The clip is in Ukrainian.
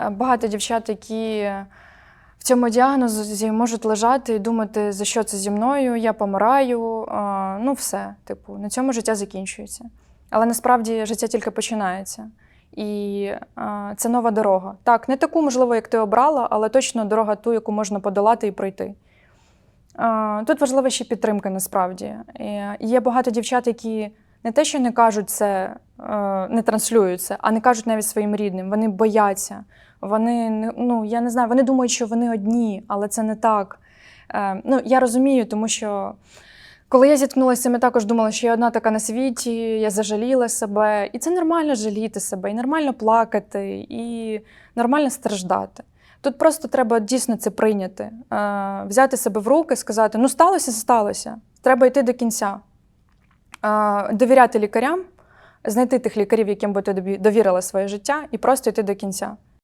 Е, Багато дівчат, які в цьому діагнозі можуть лежати і думати, за що це зі мною, я помираю. е, Ну, все, типу, на цьому життя закінчується. Але насправді життя тільки починається. І е, це нова дорога. Так, не таку, можливо, як ти обрала, але точно дорога ту, яку можна подолати і пройти. Тут важлива ще підтримка насправді. Е, Є багато дівчат, які не те, що не кажуть це, не транслюють це, а не кажуть навіть своїм рідним. Вони бояться. Вони ну я не знаю, вони думають, що вони одні, але це не так. Е, Ну я розумію, тому що. Коли я зіткнулася я також думала, що я одна така на світі, я зажаліла себе. І це нормально жаліти себе, і нормально плакати, і нормально страждати. Тут просто треба дійсно це прийняти, е, взяти себе в руки, сказати: ну сталося, сталося. Треба йти до кінця. Е, довіряти лікарям, знайти тих лікарів, яким би ти довірила своє життя, і просто йти до кінця.